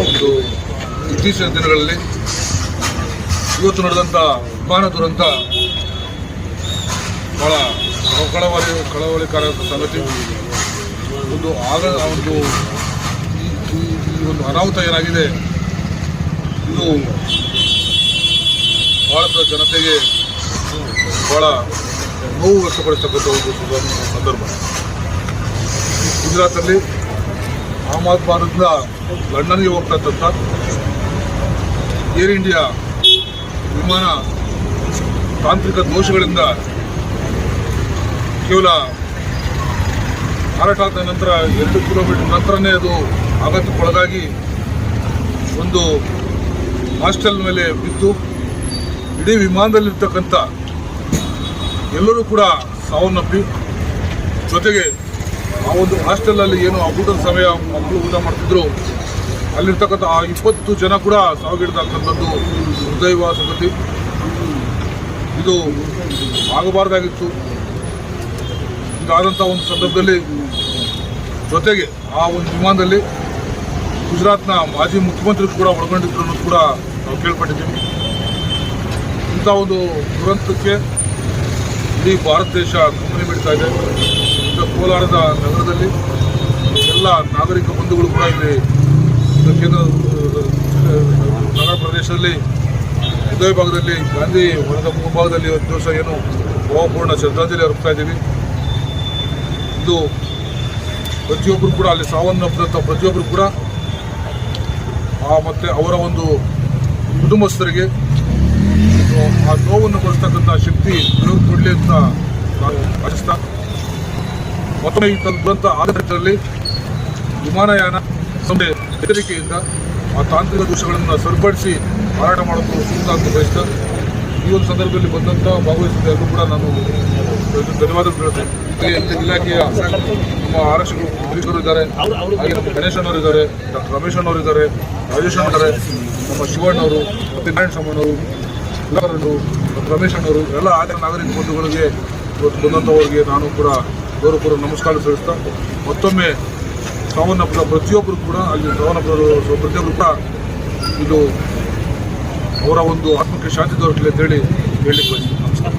ಒಂದು ಇತ್ತೀಚಿನ ದಿನಗಳಲ್ಲಿ ಇವತ್ತು ನಡೆದಂಥ ವಿಮಾನ ದುರಂತ ಬಹಳ ಕಳವಳಿ ಕಳವಳಿಕಾರ ಸಂಗತಿ. ಒಂದು ಆಗ ಒಂದು ಈ- ಒಂದು ಅನಾಹುತ ಏನಾಗಿದೆ? ಇದು ಭಾರತದ ಜನತೆಗೆ ಬಹಳ ನೋವು ವ್ಯಕ್ತಪಡಿಸತಕ್ಕಂಥ ಒಂದು ಸುದ- ಸಂದರ್ಭ. ಗುಜರಾತಲ್ಲಿ ಅಹಮದಾಬಾದ್ನಿಂದ ಲಂಡನ್ಗೆ ಹೋಗ್ತಕ್ಕಂಥ ಏರ್ ಇಂಡಿಯಾ ವಿಮಾನ ತಾಂತ್ರಿಕ ದೋಷಗಳಿಂದ ಕೇವಲ ಹಾರಾಟ ಆದ ನಂತರ ಎರಡು ಕಿಲೋಮೀಟರ್ ನಂತರನೇ ಅದು ಆಘಾತಕ್ಕೊಳಗಾಗಿ ಒಂದು ಹಾಸ್ಟೆಲ್ ಮೇಲೆ ಬಿದ್ದು ಇಡೀ ವಿಮಾನದಲ್ಲಿರ್ತಕ್ಕಂಥ ಎಲ್ಲರೂ ಕೂಡ ಸಾವನ್ನಪ್ಪಿ ಜೊತೆಗೆ ಆ ಒಂದು ಹಾಸ್ಟೆಲಲ್ಲಿ ಏನು ಊಟದ ಸಮಯ ಮಕ್ಕಳು ಊಟ ಮಾಡ್ತಿದ್ರು. ಅಲ್ಲಿರ್ತಕ್ಕಂಥ ಆ ಇಪ್ಪತ್ತು ಜನ ಕೂಡ ಸಾವಿಗಿಡ್ತಕ್ಕಂಥದ್ದು ಹೃದಯವ ಸಂಗತಿ. ಇದು ಆಗಬಾರ್ದಾಗಿತ್ತು. ಹೀಗಾದಂಥ ಒಂದು ಸಂದರ್ಭದಲ್ಲಿ ಜೊತೆಗೆ ಆ ಒಂದು ವಿಮಾನದಲ್ಲಿ ಗುಜರಾತ್ನ ಮಾಜಿ ಮುಖ್ಯಮಂತ್ರಿ ಕೂಡ ಒಳಗೊಂಡಿದ್ರು ಅನ್ನೋದು ಕೂಡ ನಾವು ಕೇಳ್ಪಟ್ಟಿದ್ದೀವಿ. ಇಂಥ ಒಂದು ದುರಂತಕ್ಕೆ ಇಡೀ ಭಾರತ ದೇಶ ಕಂಪನಿ ಬಿಡ್ತಾ ಇದೆ. ಕೋಲಾರದ ನಗರದಲ್ಲಿ ಎಲ್ಲ ನಾಗರಿಕ ಬಂಧುಗಳು ಕೂಡ ಇಲ್ಲಿ ಕೇಂದ್ರ, ನಗರ ಪ್ರದೇಶದಲ್ಲಿ ಹೃದಯ ಭಾಗದಲ್ಲಿ ಗಾಂಧಿ ಹೊರದ ಮುಂಭಾಗದಲ್ಲಿ ಒಂದು ದಿವಸ ಏನು ಭಾವಪೂರ್ಣ ಶ್ರದ್ಧಾಂಜಲಿ ಅರ್ಪಿಸ್ತಾ ಇದ್ದೀವಿ. ಇದು ಪ್ರತಿಯೊಬ್ಬರು ಕೂಡ ಅಲ್ಲಿ ಸಾವನ್ನಪ್ಪಿದಂಥ ಪ್ರತಿಯೊಬ್ಬರು ಕೂಡ ಆ ಮತ್ತೆ ಅವರ ಒಂದು ಕುಟುಂಬಸ್ಥರಿಗೆ ಆ ನೋವನ್ನು ಕೊಡಿಸ್ತಕ್ಕಂಥ ಶಕ್ತಿ ಕೊಡಲಿ ಅಂತ ನಾನು ಆಶಿಸ್ತಾ ಮತ್ತೊಮ್ಮೆ ಈ ದುರಂತ ಆಧಾರದಲ್ಲಿ ವಿಮಾನಯಾನ ಸಂಸ್ಥೆ ಎಚ್ಚರಿಕೆಯಿಂದ ಆ ತಾಂತ್ರಿಕ ದೋಷಗಳನ್ನು ಸರಿಪಡಿಸಿ ಮಾರಾಟ ಮಾಡೋದು ಸೂಕ್ತ ಅಂತ ಬಯಸ್ತಾ. ಈ ಒಂದು ಸಂದರ್ಭದಲ್ಲಿ ಬಂದಂಥ ಭಾಗವಹಿಸಿದ ಎಲ್ಲರೂ ಕೂಡ ನಾನು ಧನ್ಯವಾದ ಹೇಳ್ತೇನೆ ಇಲಾಖೆಯ ನಮ್ಮ ಆರಕ್ಷಕರು ಮುಖರಿಕರು ಇದ್ದಾರೆ, ಹಾಗೆ ನಮ್ಮ ಗಣೇಶನ್ ಅವರು ಇದ್ದಾರೆ, ಡಾಕ್ಟರ್ ರಮೇಶ್ ಅಣ್ಣವರು ಇದ್ದಾರೆ, ರಾಜೇಶ್ ಇದ್ದಾರೆ, ನಮ್ಮ ಶಿವಣ್ಣವರು ಮತ್ತು ನಾರಾಯಣ ಎಲ್ಲರನ್ನು ಮತ್ತು ರಮೇಶ್ ಅಣ್ಣವರು, ಎಲ್ಲ ಆದ ನಾಗರಿಕ ಬಂಧುಗಳಿಗೆ ಇವತ್ತು ಬಂದಂಥವರಿಗೆ ನಾನು ಕೂಡ ಗೌರವಪೂರ್ವ ನಮಸ್ಕಾರ ಸಲ್ಲಿಸ್ತಾ, ಮತ್ತೊಮ್ಮೆ ಸಾವನ್ನಪ್ಪದ ಪ್ರತಿಯೊಬ್ಬರು ಕೂಡ, ಅಲ್ಲಿ ಸಾವನ್ನಪ್ಪದ ಪ್ರತಿಯೊಬ್ಬರು ಕೂಡ ಇದು ಅವರ ಒಂದು ಆತ್ಮಕ್ಕೆ ಶಾಂತಿ ದೊರಕಲಿ ಅಂತೇಳಿ ಹೇಳಿ ನಮಸ್ಕಾರ.